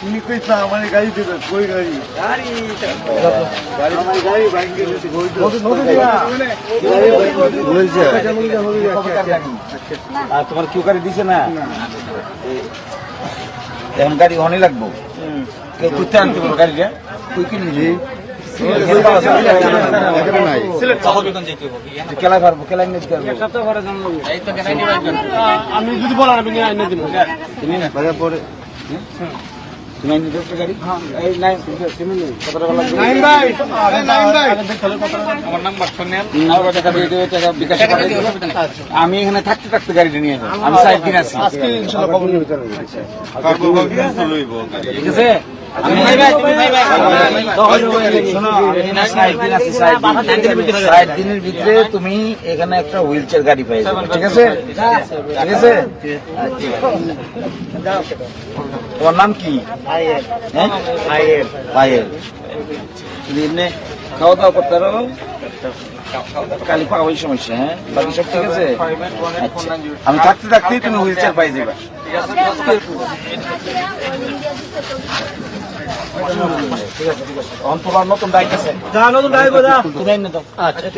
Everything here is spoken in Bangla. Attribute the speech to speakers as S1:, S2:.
S1: তুমি কইছা আমার গাড়ি দেবে কই গাড়ি গাড়ি আমার গাড়ি ভাঙ্গে গেছে কই তো বলছে
S2: আর তোমার কিউ গাড়ি দিছে না এখন গাড়ি অনেক লাগবো কেউ করতে আনতে পারব কেলাই নিতে পারব
S3: আমি যদি বলেন আমি আইনে দিব
S2: তুমি না আমি এখানে থাকতে থাকতে গাড়িটা নিয়ে যাব আমি সাইড দিন আছি ঠিক আছে? সাইড দিনের ভিতরে তুমি এখানে একটা হুইল চেয়ার গাড়ি যাবে ঠিক আছে ঠিক আছে তোমার নাম কি কালি সমস্যা হ্যাঁ ঠিক আছে আচ্ছা। আমি থাকতে থাকতেই তুমি হুইল চেয়ার পাই যাবে আছে অন্তর নতুন বাইক আছে।
S3: নতুন
S2: দাও।